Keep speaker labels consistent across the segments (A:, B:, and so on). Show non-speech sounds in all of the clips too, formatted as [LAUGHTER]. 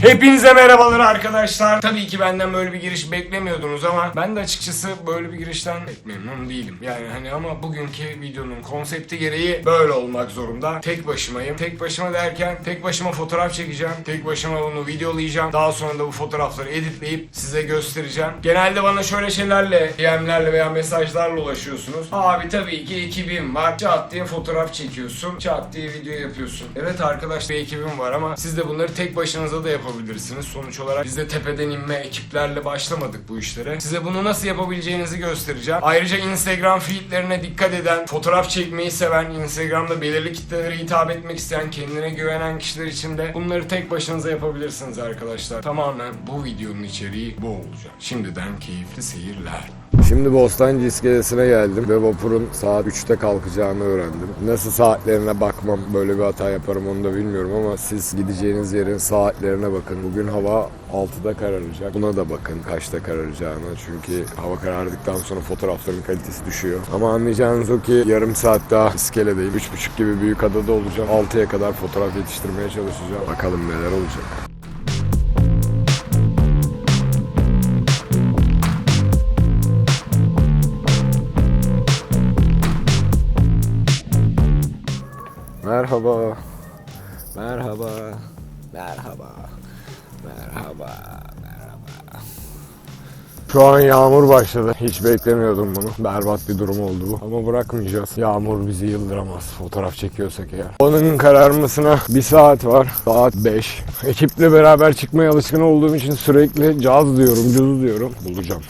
A: Hepinize merhabalar arkadaşlar. Tabii ki benden böyle bir giriş beklemiyordunuz ama ben de açıkçası böyle bir girişten pek memnun değilim. Yani hani ama bugünkü videonun konsepti gereği böyle olmak zorunda. Tek başımayım. Tek başıma derken tek başıma fotoğraf çekeceğim. Tek başıma bunu videolayacağım. Daha sonra da bu fotoğrafları editleyip size göstereceğim. Genelde bana şöyle şeylerle, DM'lerle veya mesajlarla ulaşıyorsunuz. Abi tabii ki ekibim var. Çat diye fotoğraf çekiyorsun. Çat diye video yapıyorsun. Evet arkadaş bir ekibim var ama siz de bunları tek başınıza da yapabilirsiniz. Sonuç olarak biz de tepeden inme ekiplerle başlamadık bu işlere. Size bunu nasıl yapabileceğinizi göstereceğim. Ayrıca Instagram feedlerine dikkat eden, fotoğraf çekmeyi seven, Instagram'da belirli kitlelere hitap etmek isteyen, kendine güvenen kişiler için de bunları tek başınıza yapabilirsiniz arkadaşlar. Tamamen bu videonun içeriği bu olacak. Şimdiden keyifli seyirler.
B: Şimdi Bostancı iskelesine geldim ve vapurun saat 3'te kalkacağını öğrendim. Nasıl saatlerine bakmam böyle bir hata yaparım onu da bilmiyorum ama siz gideceğiniz yerin saatlerine bakın. Bugün hava 6'da kararacak. Buna da bakın kaçta kararacağına. Çünkü hava karardıktan sonra fotoğrafların kalitesi düşüyor. Ama anlayacağınız o ki yarım saat daha iskeledeyim. 3.30 gibi büyük adada olacağım. 6'ya kadar fotoğraf yetiştirmeye çalışacağım. Bakalım neler olacak. Merhaba. Merhaba. Merhaba. Merhaba. Merhaba. Şu an yağmur başladı. Hiç beklemiyordum bunu. Berbat bir durum oldu bu. Ama bırakmayacağız. Yağmur bizi yıldıramaz. Fotoğraf çekiyorsak eğer. Onun kararmasına bir saat var. Saat 5. Ekiple beraber çıkmaya alışkın olduğum için sürekli caz diyorum, cuz diyorum. Bulacağım.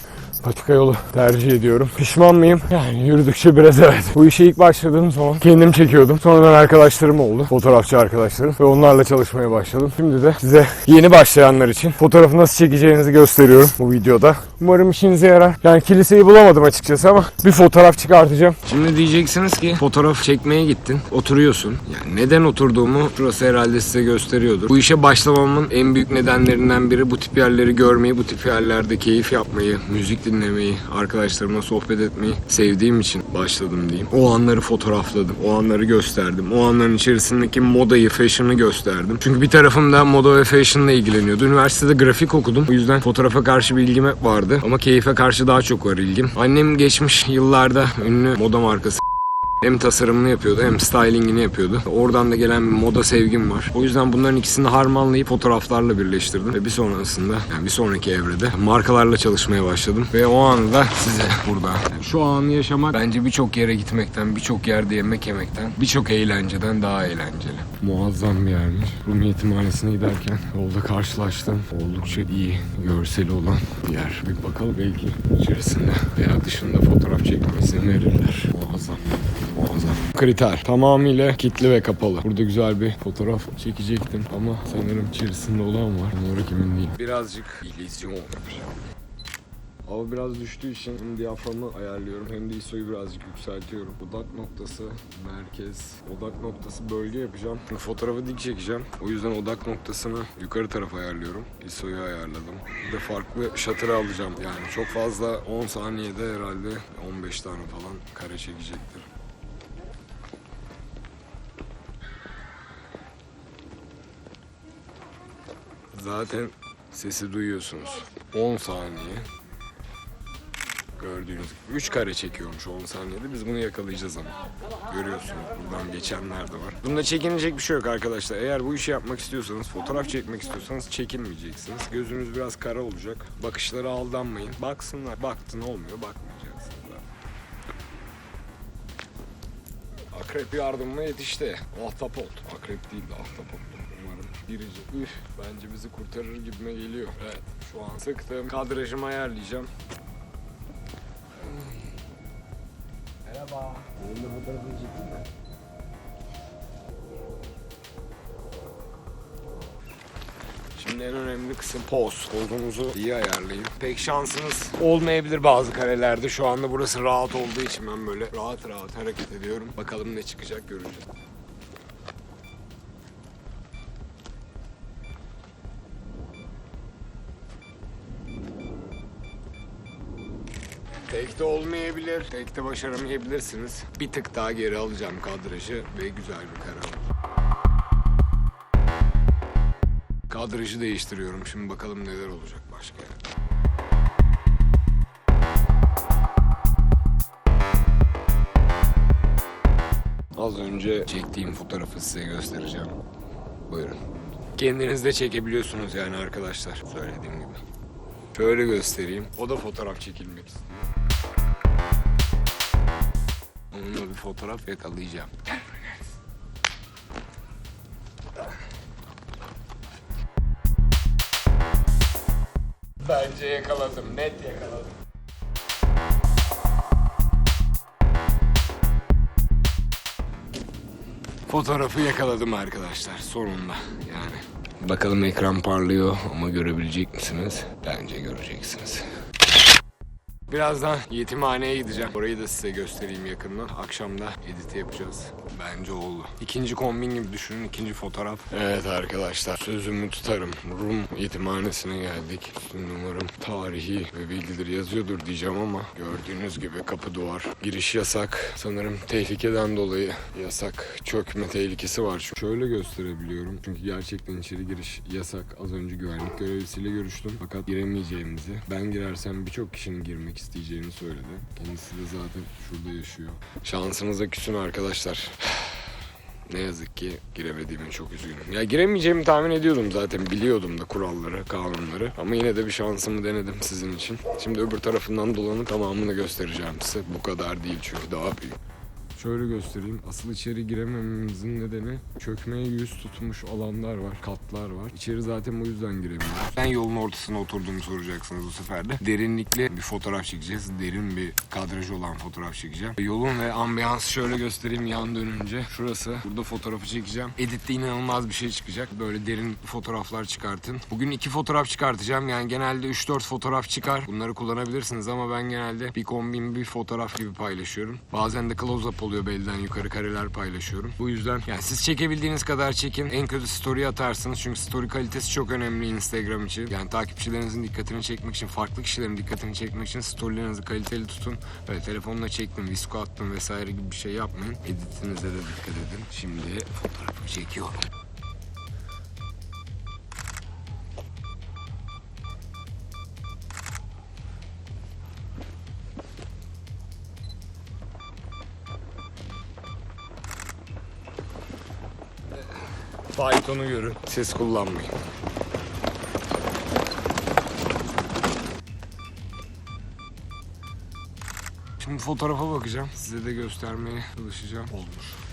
B: Patika yolu tercih ediyorum. Pişman mıyım? Yani yürüdükçe biraz evet. Bu işe ilk başladığım zaman kendim çekiyordum. Sonradan arkadaşlarım oldu. Fotoğrafçı arkadaşlarım. Ve onlarla çalışmaya başladım. Şimdi de size yeni başlayanlar için fotoğrafı nasıl çekeceğinizi gösteriyorum bu videoda. Umarım işinize yarar. Yani kiliseyi bulamadım açıkçası ama bir fotoğraf çıkartacağım.
A: Şimdi diyeceksiniz ki fotoğraf çekmeye gittin, oturuyorsun. Yani neden oturduğumu şurası herhalde size gösteriyordur. Bu işe başlamamın en büyük nedenlerinden biri bu tip yerleri görmeyi, bu tip yerlerde keyif yapmayı, müzik dinlemeyi, arkadaşlarımla sohbet etmeyi sevdiğim için başladım diyeyim. O anları fotoğrafladım, o anları gösterdim. O anların içerisindeki modayı, fashion'ı gösterdim. Çünkü bir tarafım da moda ve fashion'la ilgileniyordu. Üniversitede grafik okudum. O yüzden fotoğrafa karşı bir ilgim hep vardı. Ama keyfe karşı daha çok var ilgim. Annem geçmiş yıllarda ünlü moda markası hem tasarımını yapıyordu hem stylingini yapıyordu. Oradan da gelen bir moda sevgim var. O yüzden bunların ikisini harmanlayıp fotoğraflarla birleştirdim. Ve bir sonrasında yani bir sonraki evrede markalarla çalışmaya başladım. Ve o anda size burada yani şu anı yaşamak bence birçok yere gitmekten, birçok yerde yemek yemekten, birçok eğlenceden daha eğlenceli.
B: Muazzam bir yermiş. Rum Yetimhanesi'ne giderken yolda karşılaştım. Oldukça iyi görseli olan bir yer. Bir bakalım belki içerisinde veya dışında fotoğraf çekmeme izin verirler. Muazzam. Muazzam. Kriter. Tamamıyla kilitli ve kapalı. Burada güzel bir fotoğraf çekecektim ama sanırım içerisinde olan var. Onu olarak emin değilim.
A: Birazcık illüzyon.
B: Hava biraz düştüğü için hem diyaframı ayarlıyorum hem de ISO'yu birazcık yükseltiyorum. Odak noktası, merkez, odak noktası bölge yapacağım. Fotoğrafı dik çekeceğim. O yüzden odak noktasını yukarı tarafa ayarlıyorum. ISO'yu ayarladım. Bir de farklı shutter alacağım. Yani çok fazla 10 saniyede herhalde 15 tane falan kare çekecektir. Zaten sesi duyuyorsunuz. 10 saniye. Gördüğünüz gibi 3 kare çekiyormuş 10 saniyede. Biz bunu yakalayacağız ama. Görüyorsunuz buradan geçenler de var. Bunda çekinecek bir şey yok arkadaşlar. Eğer bu işi yapmak istiyorsanız, fotoğraf çekmek istiyorsanız çekinmeyeceksiniz. Gözünüz biraz kara olacak. Bakışlara aldanmayın. Baksınlar. Baktın olmuyor, bakmayacaksınız. Akrep yardımına yetişti. Ahtapot. Akrep değil de ahtapot. Umarım girecek. Üf, bence bizi kurtarır gibime geliyor. Evet, şu an sıktım. Kadrajımı ayarlayacağım. Benim de fotoğrafını çekeyim mi? Şimdi en önemli kısım poz. Pozunuzu iyi ayarlayın. Pek şansınız olmayabilir bazı karelerde. Şu anda burası rahat olduğu için ben böyle rahat rahat hareket ediyorum. Bakalım ne çıkacak göreceğiz. De olmayabilir. Pek de başaramayabilirsiniz. Bir tık daha geri alacağım kadrajı ve güzel bir karar.
A: Kadrajı değiştiriyorum. Şimdi bakalım neler olacak başka. Az önce çektiğim fotoğrafı size göstereceğim. Buyurun. Kendiniz de çekebiliyorsunuz yani arkadaşlar. Söylediğim gibi. Şöyle göstereyim. O da fotoğraf çekilmek istiyor. Onunla bir fotoğraf yakalayacağım. Bence yakaladım. Net yakaladım. Fotoğrafı yakaladım arkadaşlar sonunda yani. Bakalım ekran parlıyor ama görebilecek misiniz? Bence göreceksiniz. Birazdan yetimhaneye gideceğim. Orayı da size göstereyim yakından. Akşam da edit yapacağız. Bence oldu. İkinci kombin gibi düşünün. ikinci fotoğraf. Evet arkadaşlar sözümü tutarım. Rum yetimhanesine geldik. Umarım tarihi ve bilgileri yazıyordur diyeceğim ama gördüğünüz gibi kapı duvar. Giriş yasak. Sanırım tehlikeden dolayı yasak. Çökme tehlikesi var. Şöyle gösterebiliyorum. Çünkü gerçekten içeri giriş yasak. Az önce güvenlik görevlisiyle görüştüm. Fakat giremeyeceğimizi. Ben girersem birçok kişinin girmek isteyeceğini söyledi. Kendisi de zaten şurada yaşıyor. Şansınıza küsün arkadaşlar. [SIGHS] Ne yazık ki giremediğime çok üzgünüm. Ya giremeyeceğimi tahmin ediyordum zaten. Biliyordum da kuralları, kanunları. Ama yine de bir şansımı denedim sizin için. Şimdi öbür tarafından dolanıp tamamını göstereceğim size. Bu kadar değil çünkü daha büyük. Şöyle göstereyim. Asıl içeri giremememizin nedeni çökmeye yüz tutmuş alanlar var, katlar var. İçeri zaten bu yüzden giremiyoruz. Ben yolun ortasına oturduğumu soracaksınız bu sefer de. Derinlikli bir fotoğraf çekeceğiz. Derin bir kadrajı olan fotoğraf çekeceğim. Yolun ve ambiyansı şöyle göstereyim yan dönünce. Şurası. Burada fotoğrafı çekeceğim. Editte inanılmaz bir şey çıkacak. Böyle derin fotoğraflar çıkartın. Bugün iki fotoğraf çıkartacağım. Yani genelde 3-4 fotoğraf çıkar. Bunları kullanabilirsiniz ama ben genelde bir kombin bir fotoğraf gibi paylaşıyorum. Bazen de close up oluyor belden yukarı kareler paylaşıyorum. Bu yüzden yani siz çekebildiğiniz kadar çekin. En kötü story atarsınız çünkü story kalitesi çok önemli Instagram için. Yani takipçilerinizin dikkatini çekmek için, farklı kişilerin dikkatini çekmek için storylerinizi kaliteli tutun. Böyle telefonla çektim, visko attım vesaire gibi bir şey yapmayın. Editinize de dikkat edin. Şimdi fotoğrafı çekiyorum. Faytonu görün. Ses kullanmayın. Şimdi fotoğrafa bakacağım. Size de göstermeye çalışacağım. Olur.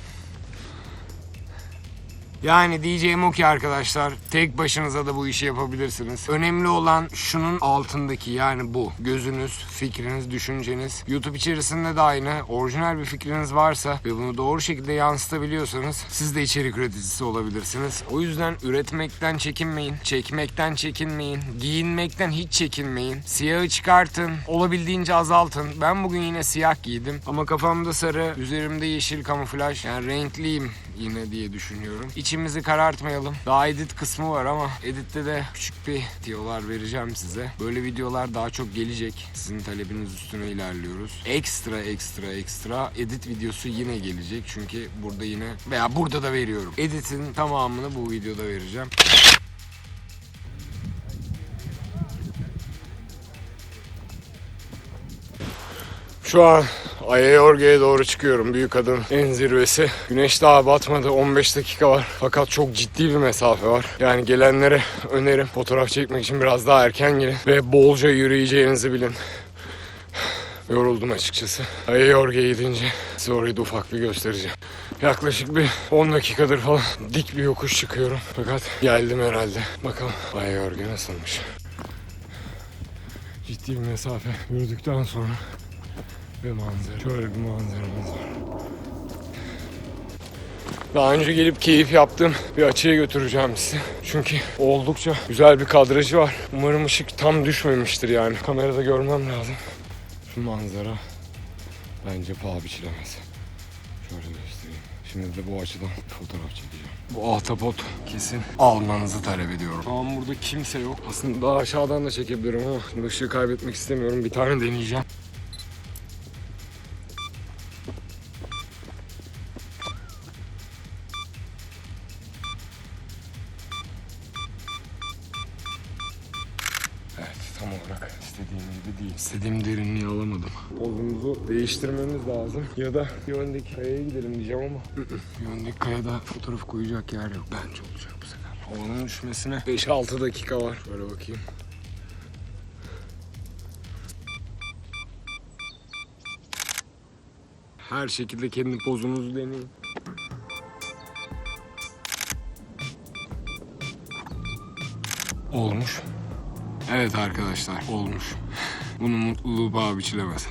A: Yani diyeceğim o ki arkadaşlar tek başınıza da bu işi yapabilirsiniz. Önemli olan şunun altındaki yani bu. Gözünüz, fikriniz, düşünceniz. YouTube içerisinde de aynı. Orijinal bir fikriniz varsa ve bunu doğru şekilde yansıtabiliyorsanız siz de içerik üreticisi olabilirsiniz. O yüzden üretmekten çekinmeyin. Çekmekten çekinmeyin. Giyinmekten hiç çekinmeyin. Siyahı çıkartın. Olabildiğince azaltın. Ben bugün yine siyah giydim. Ama kafamda sarı, üzerimde yeşil kamuflaj. Yani renkliyim yine diye düşünüyorum. İçimizi karartmayalım. Daha edit kısmı var ama editte de küçük bir tiyolar vereceğim size. Böyle videolar daha çok gelecek. Sizin talebiniz üstüne ilerliyoruz. Ekstra ekstra ekstra edit videosu yine gelecek. Çünkü burada yine veya burada da veriyorum. Editin tamamını bu videoda vereceğim. Şu an Ayayorge'ye doğru çıkıyorum. Büyük adın en zirvesi. Güneş daha batmadı. 15 dakika var. Fakat çok ciddi bir mesafe var. Yani gelenlere önerim fotoğraf çekmek için biraz daha erken gelin. Ve bolca yürüyeceğinizi bilin. Yoruldum açıkçası. Ayayorge'ye gidince size orayı da ufak bir göstereceğim. Yaklaşık bir 10 dakikadır falan dik bir yokuş çıkıyorum. Fakat geldim herhalde. Bakalım Ayayorge nasılmış. Ciddi bir mesafe yürüdükten sonra ve manzara. Şöyle bir manzaramız var. Daha önce gelip keyif yaptığım bir açıya götüreceğim sizi. Çünkü oldukça güzel bir kadrajı var. Umarım ışık tam düşmemiştir yani. Kamerada görmem lazım. Şu manzara bence paha biçilemez. Şöyle göstereyim. Şimdi de bu açıdan fotoğraf çekeceğim. Bu ahtapot kesin almanızı talep ediyorum. Şu an burada kimse yok. Aslında daha aşağıdan da çekebilirim ama şimdi ışığı kaybetmek istemiyorum. Bir tane deneyeceğim. İstediğim derinliği alamadım. Pozumuzu değiştirmemiz lazım. Ya da bir öndeki kayaya gidelim diyeceğim ama. [LAUGHS] bir öndeki kayada fotoğraf koyacak yer yok. Bence olacak bu sefer. Havanın düşmesine 5-6 dakika var. Böyle bakayım. Her şekilde kendi pozunuzu deneyin. Olmuş. Evet arkadaşlar olmuş. Bunun mutluluğu paha biçilemez.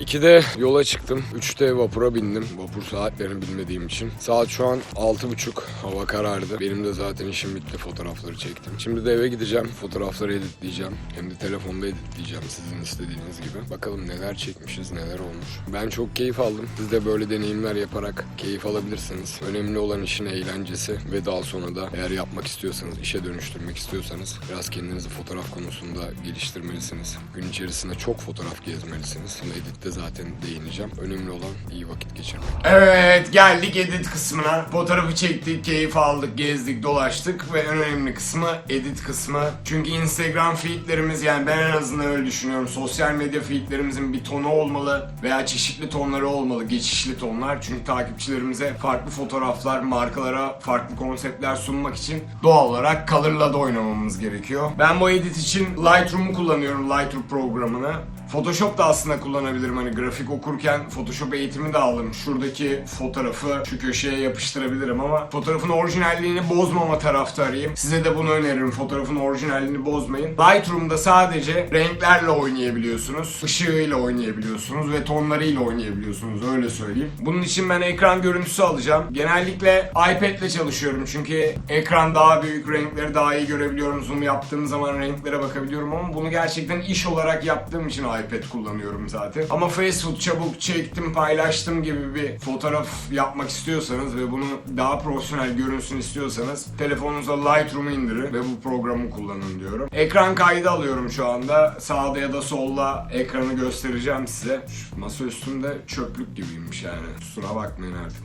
A: 2'de yola çıktım. 3'te vapura bindim. Vapur saatlerini bilmediğim için. Saat şu an 6.30. Hava karardı. Benim de zaten işim bitti. Fotoğrafları çektim. Şimdi de eve gideceğim. Fotoğrafları editleyeceğim. Hem de telefonda editleyeceğim sizin istediğiniz gibi. Bakalım neler çekmişiz, neler olmuş. Ben çok keyif aldım. Siz de böyle deneyimler yaparak keyif alabilirsiniz. Önemli olan işin eğlencesi ve daha sonra da eğer yapmak istiyorsanız, işe dönüştürmek istiyorsanız biraz kendinizi fotoğraf konusunda geliştirmelisiniz. Gün içerisinde çok fotoğraf gezmelisiniz. Bunu editte zaten değineceğim. Önemli olan iyi vakit geçirmek. Evet geldik edit kısmına. Fotoğrafı çektik, keyif aldık, gezdik, dolaştık ve en önemli kısmı edit kısmı. Çünkü Instagram feedlerimiz yani ben en azından öyle düşünüyorum. Sosyal medya feedlerimizin bir tonu olmalı veya çeşitli tonları olmalı, geçişli tonlar. Çünkü takipçilerimize farklı fotoğraflar, markalara farklı konseptler sunmak için doğal olarak Color'la da oynamamız gerekiyor. Ben bu edit için Lightroom'u kullanıyorum, Lightroom programını. Photoshop da aslında kullanabilirim hani grafik okurken Photoshop eğitimi de aldım. Şuradaki fotoğrafı şu köşeye yapıştırabilirim ama fotoğrafın orijinalliğini bozmama taraftarıyım. Size de bunu öneririm. Fotoğrafın orijinalliğini bozmayın. Lightroom'da sadece renklerle oynayabiliyorsunuz. ışığıyla oynayabiliyorsunuz ve tonlarıyla oynayabiliyorsunuz öyle söyleyeyim. Bunun için ben ekran görüntüsü alacağım. Genellikle iPad'le çalışıyorum çünkü ekran daha büyük, renkleri daha iyi görebiliyorum. Zoom yaptığım zaman renklere bakabiliyorum ama bunu gerçekten iş olarak yaptığım için iPad kullanıyorum zaten. Ama Facebook çabuk çektim, paylaştım gibi bir fotoğraf yapmak istiyorsanız ve bunu daha profesyonel görünsün istiyorsanız telefonunuza Lightroom'u indirin ve bu programı kullanın diyorum. Ekran kaydı alıyorum şu anda. Sağda ya da solda ekranı göstereceğim size. Şu masa üstünde çöplük gibiymiş yani. Kusura bakmayın artık.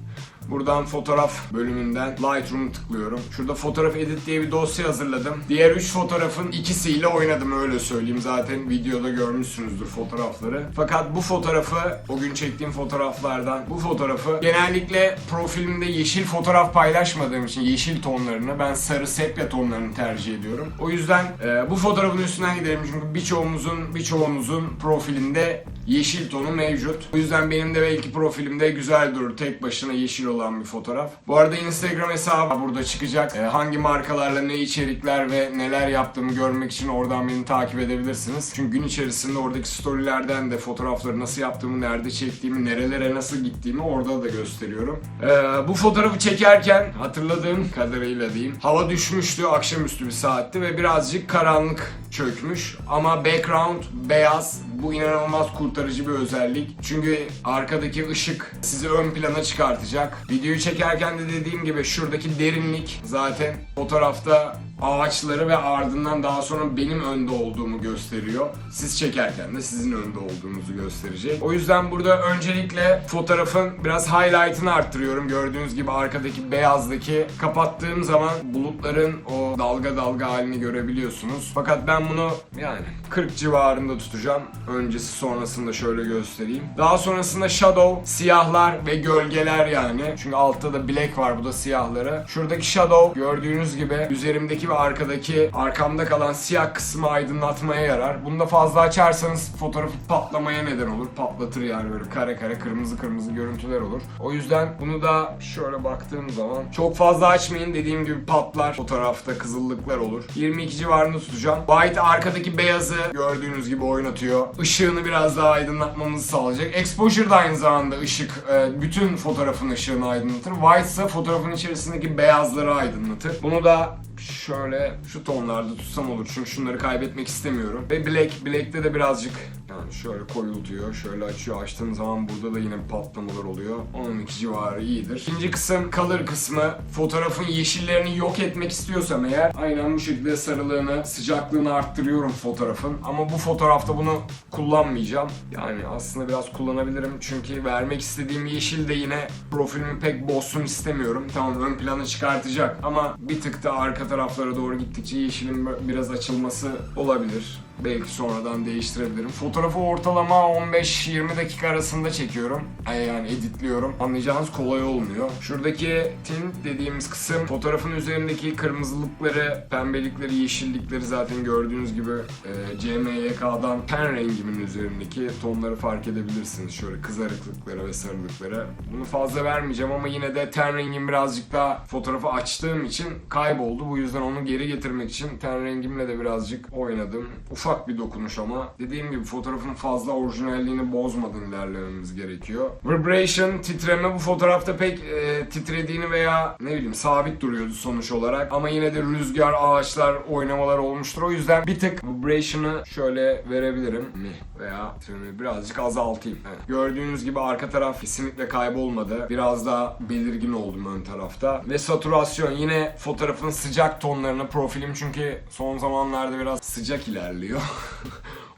A: Buradan fotoğraf bölümünden Lightroom'u tıklıyorum. Şurada fotoğraf edit diye bir dosya hazırladım. Diğer 3 fotoğrafın ikisiyle oynadım öyle söyleyeyim. Zaten videoda görmüşsünüzdür fotoğrafları. Fakat bu fotoğrafı, o gün çektiğim fotoğraflardan bu fotoğrafı genellikle profilimde yeşil fotoğraf paylaşmadığım için yeşil tonlarını ben sarı sepya tonlarını tercih ediyorum. O yüzden e, bu fotoğrafın üstünden gidelim çünkü birçoğumuzun birçoğunuzun profilinde yeşil tonu mevcut. O yüzden benim de belki profilimde güzel durur tek başına yeşil olan bir fotoğraf. Bu arada Instagram hesabı burada çıkacak. Ee, hangi markalarla ne içerikler ve neler yaptığımı görmek için oradan beni takip edebilirsiniz. Çünkü gün içerisinde oradaki storylerden de fotoğrafları nasıl yaptığımı, nerede çektiğimi, nerelere nasıl gittiğimi orada da gösteriyorum. Ee, bu fotoğrafı çekerken hatırladığım kadarıyla diyeyim. Hava düşmüştü, akşamüstü bir saatti ve birazcık karanlık çökmüş. Ama background beyaz. Bu inanılmaz kurtarıcı bir özellik. Çünkü arkadaki ışık sizi ön plana çıkartacak. Videoyu çekerken de dediğim gibi şuradaki derinlik zaten fotoğrafta ağaçları ve ardından daha sonra benim önde olduğumu gösteriyor. Siz çekerken de sizin önde olduğunuzu gösterecek. O yüzden burada öncelikle fotoğrafın biraz highlight'ını arttırıyorum. Gördüğünüz gibi arkadaki beyazdaki kapattığım zaman bulutların o dalga dalga halini görebiliyorsunuz. Fakat ben bunu yani 40 civarında tutacağım. Öncesi sonrasında şöyle göstereyim. Daha sonrasında shadow, siyahlar ve gölgeler yani. Çünkü altta da black var bu da siyahları. Şuradaki shadow gördüğünüz gibi üzerimdeki arkadaki arkamda kalan siyah kısmı aydınlatmaya yarar. Bunu da fazla açarsanız fotoğrafı patlamaya neden olur. Patlatır yani böyle kare kare kırmızı kırmızı görüntüler olur. O yüzden bunu da şöyle baktığım zaman çok fazla açmayın dediğim gibi patlar. Fotoğrafta kızıllıklar olur. 22 civarında tutacağım. White arkadaki beyazı gördüğünüz gibi oynatıyor. Işığını biraz daha aydınlatmamızı sağlayacak. Exposure da aynı zamanda ışık e, bütün fotoğrafın ışığını aydınlatır. White ise fotoğrafın içerisindeki beyazları aydınlatır. Bunu da şöyle şu tonlarda tutsam olur çünkü şunları kaybetmek istemiyorum. Ve Black, Black'te de birazcık yani şöyle koyultuyor, şöyle açıyor. Açtığım zaman burada da yine patlamalar oluyor. 12 civarı iyidir. İkinci kısım color kısmı. Fotoğrafın yeşillerini yok etmek istiyorsam eğer aynen bu şekilde sarılığını, sıcaklığını arttırıyorum fotoğrafın. Ama bu fotoğrafta bunu kullanmayacağım. Yani aslında biraz kullanabilirim çünkü vermek istediğim yeşil de yine profilimi pek bozsun istemiyorum. Tamam ön plana çıkartacak ama bir tık da arka taraflara doğru gittikçe yeşilin biraz açılması olabilir. Belki sonradan değiştirebilirim. Fotoğrafı ortalama 15-20 dakika arasında çekiyorum. Yani editliyorum. Anlayacağınız kolay olmuyor. Şuradaki tint dediğimiz kısım fotoğrafın üzerindeki kırmızılıkları, pembelikleri, yeşillikleri zaten gördüğünüz gibi e, CMYK'dan ten rengimin üzerindeki tonları fark edebilirsiniz. Şöyle kızarıklıkları ve sarılıkları. Bunu fazla vermeyeceğim ama yine de ten rengim birazcık daha fotoğrafı açtığım için kayboldu. Bu yüzden onu geri getirmek için ten rengimle de birazcık oynadım. Ufak bir dokunuş ama dediğim gibi fotoğrafın fazla orijinalliğini bozmadan ilerlememiz gerekiyor. Vibration, titreme bu fotoğrafta pek e, titrediğini veya ne bileyim sabit duruyordu sonuç olarak. Ama yine de rüzgar, ağaçlar, oynamalar olmuştur. O yüzden bir tık vibration'ı şöyle verebilirim mi? Veya titremeyi birazcık azaltayım. Evet. Gördüğünüz gibi arka taraf kesinlikle kaybolmadı. Biraz daha belirgin oldum ön tarafta. Ve saturasyon yine fotoğrafın sıcak tonlarını profilim çünkü son zamanlarda biraz sıcak ilerliyor. よ。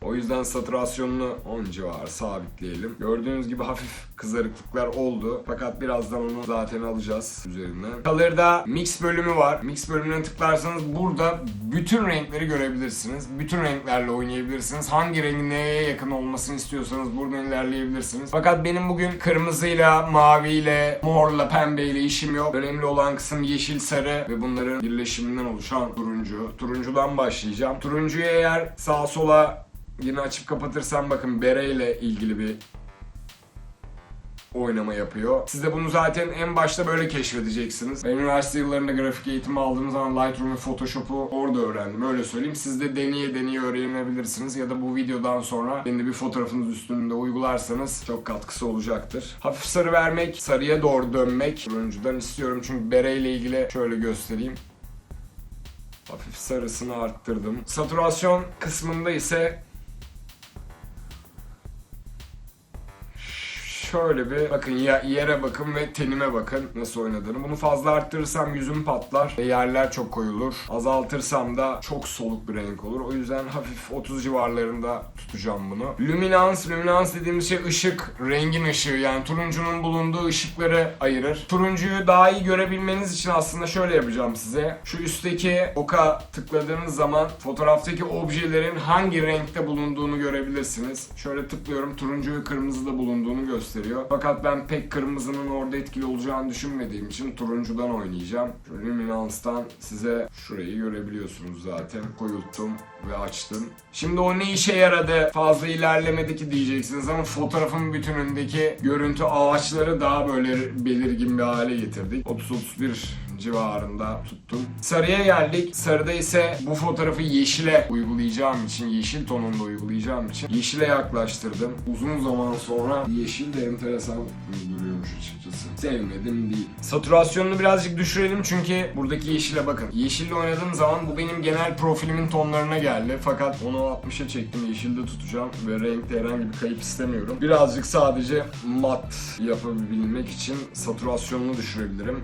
A: O yüzden saturasyonunu 10 civarı sabitleyelim. Gördüğünüz gibi hafif kızarıklıklar oldu. Fakat birazdan onu zaten alacağız üzerinden. Color'da mix bölümü var. Mix bölümüne tıklarsanız burada bütün renkleri görebilirsiniz. Bütün renklerle oynayabilirsiniz. Hangi rengin neye yakın olmasını istiyorsanız buradan ilerleyebilirsiniz. Fakat benim bugün kırmızıyla, maviyle, morla, pembeyle işim yok. Önemli olan kısım yeşil, sarı ve bunların birleşiminden oluşan turuncu. Turuncudan başlayacağım. Turuncuyu eğer sağa sola Yine açıp kapatırsam bakın bereyle ilgili bir oynama yapıyor. Siz de bunu zaten en başta böyle keşfedeceksiniz. Ben üniversite yıllarında grafik eğitimi aldığım zaman Lightroom ve Photoshop'u orada öğrendim. Öyle söyleyeyim. Siz de deneye deneye öğrenebilirsiniz. Ya da bu videodan sonra kendi bir fotoğrafınız üstünde uygularsanız çok katkısı olacaktır. Hafif sarı vermek, sarıya doğru dönmek turuncudan istiyorum. Çünkü bereyle ilgili şöyle göstereyim. Hafif sarısını arttırdım. Saturasyon kısmında ise şöyle bir bakın yere bakın ve tenime bakın nasıl oynadığını. Bunu fazla arttırırsam yüzüm patlar ve yerler çok koyulur. Azaltırsam da çok soluk bir renk olur. O yüzden hafif 30 civarlarında tutacağım bunu. Luminans, luminans dediğimiz şey ışık, rengin ışığı yani turuncunun bulunduğu ışıkları ayırır. Turuncuyu daha iyi görebilmeniz için aslında şöyle yapacağım size. Şu üstteki oka tıkladığınız zaman fotoğraftaki objelerin hangi renkte bulunduğunu görebilirsiniz. Şöyle tıklıyorum turuncu ve kırmızıda bulunduğunu gösteriyor. Fakat ben pek kırmızının orada etkili olacağını düşünmediğim için turuncudan oynayacağım. Şu Luminans'tan size şurayı görebiliyorsunuz zaten. Koyulttum ve açtım. Şimdi o ne işe yaradı? Fazla ilerlemedi ki diyeceksiniz ama fotoğrafın bütünündeki görüntü ağaçları daha böyle belirgin bir hale getirdik. 30-31 civarında tuttum. Sarıya geldik. Sarıda ise bu fotoğrafı yeşile uygulayacağım için, yeşil tonunda uygulayacağım için yeşile yaklaştırdım. Uzun zaman sonra yeşil de enteresan. Sevmedim değil. Saturasyonunu birazcık düşürelim çünkü buradaki yeşile bakın. Yeşille oynadığım zaman bu benim genel profilimin tonlarına geldi. Fakat onu 60'a çektim. Yeşilde tutacağım ve renkte herhangi bir kayıp istemiyorum. Birazcık sadece mat yapabilmek için saturasyonunu düşürebilirim.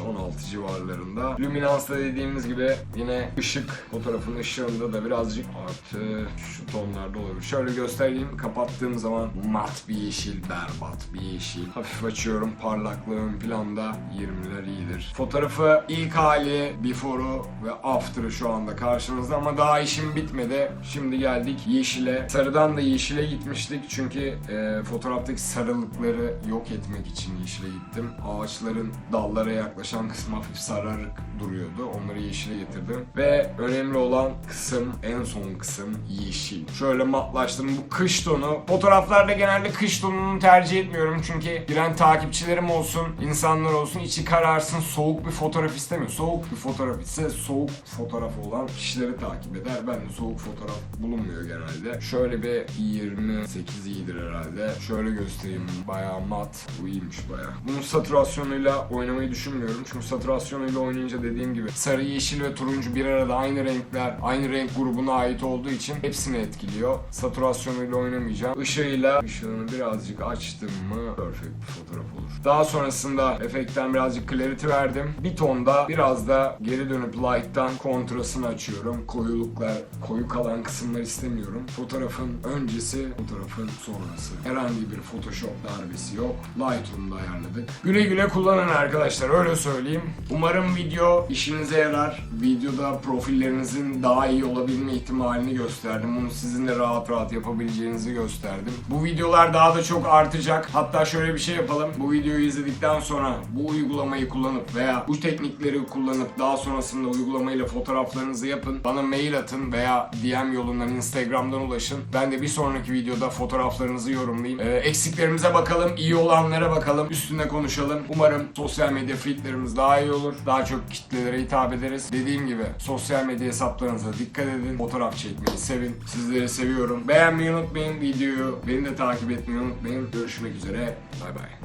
A: 15-16 civarlarında. Luminans'ta dediğimiz gibi yine ışık fotoğrafın ışığında da birazcık artı şu tonlarda olabilir. Şöyle göstereyim. Kapattığım zaman mat bir yeşil, berbat bir yeşil. Hafif açıyorum. Parlaklığın planda 20'ler iyidir. Fotoğrafı ilk hali, before'u ve after'ı şu anda karşınızda ama daha işim bitmedi. Şimdi geldik yeşile. Sarıdan da yeşile gitmiştik çünkü e, fotoğraftaki sarılıkları yok etmek için yeşile gittim. Ağaçların dallara yaklaşan kısmı hafif sararık duruyordu. Onları yeşile getirdim. Ve önemli olan kısım, en son kısım yeşil. Şöyle matlaştım. Bu kış tonu. Fotoğraflarda genelde kış tonunu tercih etmiyorum çünkü giren takipçilerim olsun, insanlar olsun içi kararsın, soğuk bir fotoğraf istemiyor. Soğuk bir fotoğraf ise soğuk fotoğraf olan kişileri takip eder. Ben de soğuk fotoğraf bulunmuyor genelde. Şöyle bir 28 iyidir herhalde. Şöyle göstereyim. Bayağı mat. Bu iyiymiş bayağı. Bunun saturasyonuyla oynamayı düşünmüyorum. Çünkü saturasyonuyla oynayınca dediğim gibi sarı, yeşil ve turuncu bir arada aynı renkler, aynı renk grubuna ait olduğu için hepsini etkiliyor. Saturasyonuyla oynamayacağım. Işığıyla ışığını birazcık açtım mı perfect bir fotoğraf olur. Daha sonrasında efektten birazcık clarity verdim. Bir tonda biraz da geri dönüp light'tan kontrasını açıyorum. Koyuluklar, koyu kalan kısımlar istemiyorum. Fotoğrafın öncesi, fotoğrafın sonrası. Herhangi bir Photoshop darbesi yok. Lightroom'da ayarladık. Güle güle kullanın arkadaşlar öyle söyleyeyim. Umarım video işinize yarar. Videoda profillerinizin daha iyi olabilme ihtimalini gösterdim. Bunu sizin de rahat rahat yapabileceğinizi gösterdim. Bu videolar daha da çok artacak. Hatta şöyle bir şey yapalım. Bu videoyu izledikten sonra bu uygulamayı kullanıp veya bu teknikleri kullanıp daha sonrasında uygulamayla fotoğraflarınızı yapın. Bana mail atın veya DM yolundan Instagram'dan ulaşın. Ben de bir sonraki videoda fotoğraflarınızı yorumlayayım. Ee, eksiklerimize bakalım, iyi olanlara bakalım, üstüne konuşalım. Umarım sosyal medya feedlerimiz daha iyi olur. Daha çok kitlelere hitap ederiz. Dediğim gibi sosyal medya hesaplarınıza dikkat edin. Fotoğraf çekmeyi sevin. Sizleri seviyorum. Beğenmeyi unutmayın videoyu. Beni de takip etmeyi unutmayın. Görüşmek üzere. Bay bay.